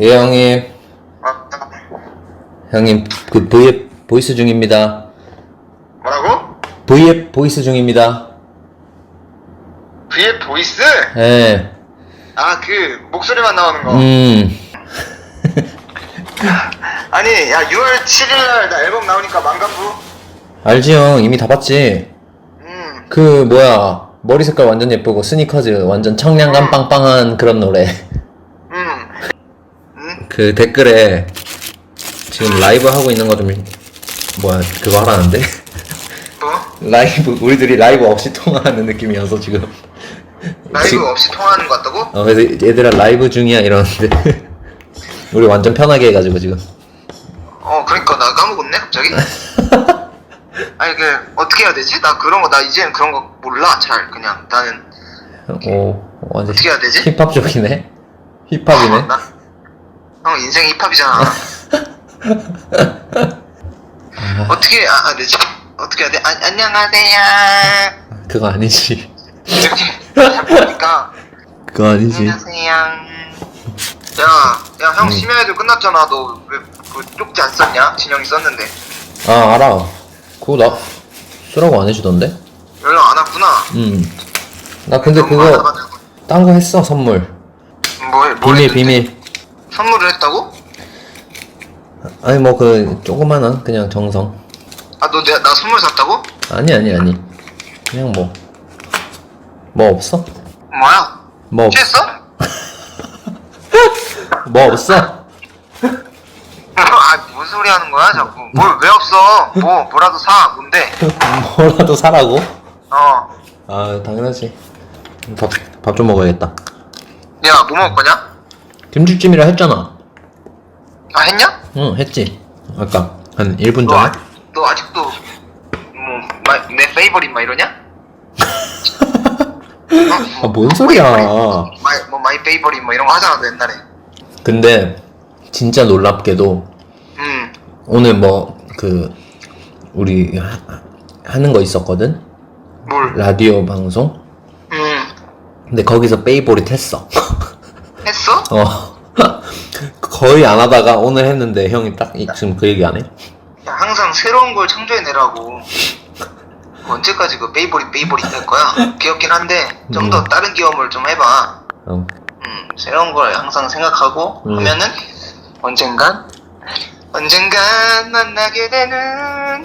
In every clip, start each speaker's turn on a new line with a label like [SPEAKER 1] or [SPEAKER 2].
[SPEAKER 1] 예, 형님.
[SPEAKER 2] 아,
[SPEAKER 1] 형님, 그 V앱 보이스 중입니다.
[SPEAKER 2] 뭐라고?
[SPEAKER 1] V앱 보이스 중입니다.
[SPEAKER 2] VF 보이스?
[SPEAKER 1] 예.
[SPEAKER 2] 아, 그, 목소리만 나오는 거.
[SPEAKER 1] 음.
[SPEAKER 2] 아니, 야, 6월 7일날 나 앨범 나오니까 망간부?
[SPEAKER 1] 알지, 형. 이미 다 봤지?
[SPEAKER 2] 음,
[SPEAKER 1] 그, 뭐야. 머리 색깔 완전 예쁘고, 스니커즈 완전 청량감 빵빵한 그런 노래. 그 댓글에 지금 라이브 하고 있는 거 좀, 뭐야, 그거 하라는데?
[SPEAKER 2] 뭐?
[SPEAKER 1] 라이브, 우리들이 라이브 없이 통화하는 느낌이어서 지금.
[SPEAKER 2] 라이브
[SPEAKER 1] 지금-
[SPEAKER 2] 없이 통화하는 거 같다고?
[SPEAKER 1] 어, 그래서 얘들아 라이브 중이야 이러는데. 우리 완전 편하게 해가지고 지금.
[SPEAKER 2] 어, 그러니까 나 까먹었네, 갑자기? 아니, 그, 어떻게 해야 되지? 나 그런 거, 나 이제는 그런 거 몰라, 잘. 그냥, 나는.
[SPEAKER 1] 오, 완전
[SPEAKER 2] 어떻게 해야 되지?
[SPEAKER 1] 힙합 쪽이네? 힙합이네?
[SPEAKER 2] 어, 나, 형, 인생 힙합이잖아. 어떻게, 아, 아, 되지? 어떻게 해야 돼? 아, 안녕하세요.
[SPEAKER 1] 그거 아니지.
[SPEAKER 2] 이렇게 해보니까
[SPEAKER 1] 그거 아니지.
[SPEAKER 2] 안녕하세요. 야, 야, 형
[SPEAKER 1] 음.
[SPEAKER 2] 심야에도 끝났잖아. 너 왜 그 쪽지 안 썼냐? 진영이 썼는데
[SPEAKER 1] 아, 알아. 그거 나 쓰라고 안 해주던데?
[SPEAKER 2] 연락 안 왔구나.
[SPEAKER 1] 음. 나 근데 그거. 딴 거 했어, 선물.
[SPEAKER 2] 뭐, 해- 뭘
[SPEAKER 1] 비밀,
[SPEAKER 2] 했는데?
[SPEAKER 1] 비밀.
[SPEAKER 2] 선물을 했다고?
[SPEAKER 1] 아니, 뭐, 그, 조그만한, 그냥 정성.
[SPEAKER 2] 아, 너 나 선물 샀다고?
[SPEAKER 1] 아니, 아니, 아니. 그냥 뭐. 뭐 없어?
[SPEAKER 2] 뭐야?
[SPEAKER 1] 뭐, 없,
[SPEAKER 2] 취했어?
[SPEAKER 1] 뭐 없어?
[SPEAKER 2] 아, 뭔 소리 하는 거야, 자꾸. 뭘 왜 없어? 뭐, 뭐라도 사. 뭔데?
[SPEAKER 1] 뭐라도 사라고?
[SPEAKER 2] 어.
[SPEAKER 1] 아, 당연하지. 밥, 밥 좀 먹어야겠다.
[SPEAKER 2] 야, 뭐 먹을 거냐?
[SPEAKER 1] 김치찜이라 했잖아.
[SPEAKER 2] 아, 했냐?
[SPEAKER 1] 응, 했지. 아까 한 1분
[SPEAKER 2] 너,
[SPEAKER 1] 전에.
[SPEAKER 2] 아, 너 아직도 뭐, 마, 내 페이버릿 막 이러냐? 어?
[SPEAKER 1] 아, 뭔 소리야.
[SPEAKER 2] 마이, 뭐 마이 페이버릿 뭐 이런 거 하잖아 너 옛날에
[SPEAKER 1] 근데 진짜 놀랍게도
[SPEAKER 2] 음
[SPEAKER 1] 오늘 뭐 그 우리 하, 하는 거 있었거든.
[SPEAKER 2] 뭘?
[SPEAKER 1] 라디오 방송.
[SPEAKER 2] 음
[SPEAKER 1] 근데 거기서 페이보릿 했어.
[SPEAKER 2] 했어?
[SPEAKER 1] 어. 거의 안 하다가 오늘 했는데 형이 딱 이- 지금 그 얘기 안 해?
[SPEAKER 2] 야, 항상 새로운 걸 창조해내라고 언제까지 그 페이버릿 페이버릿 할 거야? 귀엽긴 한데 좀 더
[SPEAKER 1] 음.
[SPEAKER 2] 다른 귀여움을 좀 해봐
[SPEAKER 1] 어.
[SPEAKER 2] 음 새로운 걸 항상 생각하고
[SPEAKER 1] 음.
[SPEAKER 2] 하면은 언젠간 언젠간 만나게 되는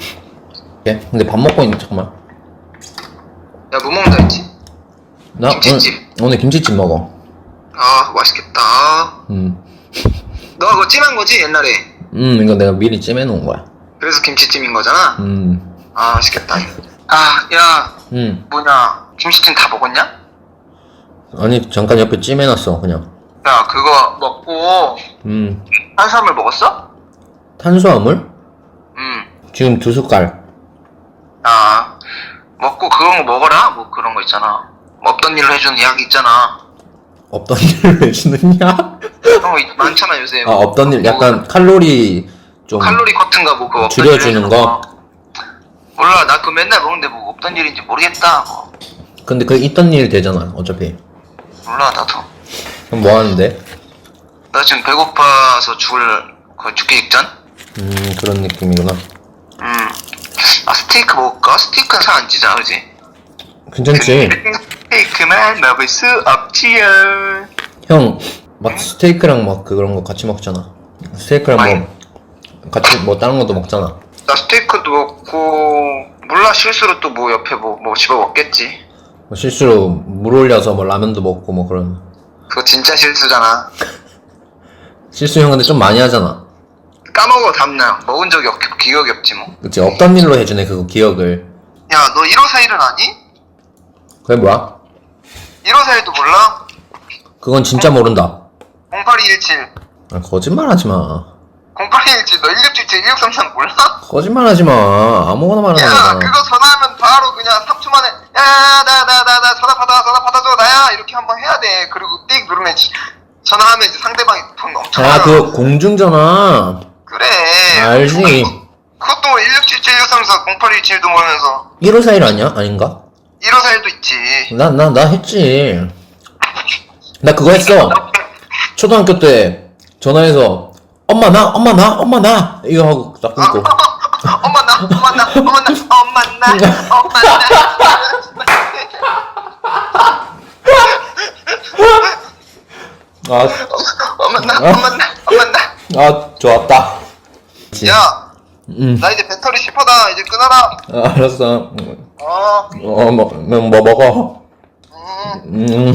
[SPEAKER 1] 예? 근데 밥 먹고 있는 잠깐만.
[SPEAKER 2] 야 뭐 먹는다 했지?
[SPEAKER 1] 나 오늘,
[SPEAKER 2] 김치찜.
[SPEAKER 1] 오늘 김치찜 먹어.
[SPEAKER 2] 아 맛있겠다
[SPEAKER 1] 음.
[SPEAKER 2] 너 그거 찜한 거지 옛날에
[SPEAKER 1] 음, 이거 내가 미리 찜해 놓은 거야.
[SPEAKER 2] 그래서 김치찜인 거잖아
[SPEAKER 1] 음.
[SPEAKER 2] 아 맛있겠다 아 야
[SPEAKER 1] 음.
[SPEAKER 2] 뭐냐 김치찜 다 먹었냐?
[SPEAKER 1] 아니, 잠깐 옆에 찜해 놨어, 그냥.
[SPEAKER 2] 야 그거 먹고
[SPEAKER 1] 음.
[SPEAKER 2] 탄수화물 먹었어?
[SPEAKER 1] 탄수화물?
[SPEAKER 2] 응.
[SPEAKER 1] 지금 두 숟갈.
[SPEAKER 2] 아 먹고 그런 거 먹어라 뭐 그런 거 있잖아 뭐 없던 일을 해주는 약 있잖아
[SPEAKER 1] 없던 일을 해주는 약?
[SPEAKER 2] 그런 거 있- 많잖아 요새
[SPEAKER 1] 아, 없던 일, 약간 칼로리 좀.
[SPEAKER 2] 칼로리 커튼가 뭐 그거 없던
[SPEAKER 1] 줄여주는
[SPEAKER 2] 일 해주는
[SPEAKER 1] 거?
[SPEAKER 2] 몰라 나 그거 맨날 먹는데 뭐 없던 일인지 모르겠다 뭐.
[SPEAKER 1] 근데 그 있던 일 되잖아, 어차피. 몰라,
[SPEAKER 2] 나도
[SPEAKER 1] 그럼 뭐 하는데?
[SPEAKER 2] 나 지금 배고파서 죽을 거의 죽기 직전?
[SPEAKER 1] 음, 그런 느낌이구나.
[SPEAKER 2] 음. 아 스테이크 먹을까? 스테이크는 살 안 찌잖아 그지?
[SPEAKER 1] 괜찮지?
[SPEAKER 2] 스테이크만 먹을 수 없지요
[SPEAKER 1] 형, 막 스테이크랑 막 그런 거 같이 먹잖아. 스테이크랑 뭐, 같이 뭐 다른 것도 먹잖아.
[SPEAKER 2] 나 스테이크도 먹고 몰라 실수로 또 뭐 옆에 뭐, 뭐 집어 먹겠지
[SPEAKER 1] 뭐 실수로 물 올려서 뭐 라면도 먹고 뭐 그런.
[SPEAKER 2] 그거 진짜 실수잖아
[SPEAKER 1] 실수 형 근데 좀 많이 하잖아.
[SPEAKER 2] 까먹어 다음날 먹은 적이 없 기억이 없지 뭐
[SPEAKER 1] 그치, 없던 일로 해주네, 그거 기억을.
[SPEAKER 2] 야, 너 1호4일은 아니?
[SPEAKER 1] 그게 뭐야?
[SPEAKER 2] 1호4일도 몰라?
[SPEAKER 1] 그건 진짜 모른다.
[SPEAKER 2] 0817.
[SPEAKER 1] 아, 거짓말 하지 마.
[SPEAKER 2] 0817, 너 1677, 1633 몰라?
[SPEAKER 1] 거짓말 하지 마. 아무거나 말하는
[SPEAKER 2] 야,
[SPEAKER 1] 거잖아.
[SPEAKER 2] 그거 전화하면 바로 그냥 3초 만에, 야, 나, 나, 나, 나, 전화 받아, 전화 받아줘, 나야! 이렇게 한번 해야 돼. 그리고 띡 누르면, 지- 전화하면 이제 상대방이 돈 엄청 아.
[SPEAKER 1] 그거 공중전화.
[SPEAKER 2] 그래.
[SPEAKER 1] 알지.
[SPEAKER 2] 그것도 1677, 1634, 0817도 모르면서.
[SPEAKER 1] 1호4일 아니야? 아닌가?
[SPEAKER 2] 1호4일도 있지.
[SPEAKER 1] 나, 나, 나 했지. 나 그거 했어. 초등학교 때 전화해서 엄마 나 엄마 나 엄마 나 이거 하고 딱 끊고
[SPEAKER 2] 엄마 나 엄마 나 엄마 나 엄마 나 엄마 나
[SPEAKER 1] 아,
[SPEAKER 2] 엄마 나 엄마 나 엄마 나
[SPEAKER 1] 아 좋았다
[SPEAKER 2] 야,
[SPEAKER 1] 음
[SPEAKER 2] 나 이제 배터리 10%다. 이제 끊어라.
[SPEAKER 1] 아, 알았어
[SPEAKER 2] 어,
[SPEAKER 1] 어 뭐 뭐 먹어?
[SPEAKER 2] 음.
[SPEAKER 1] 음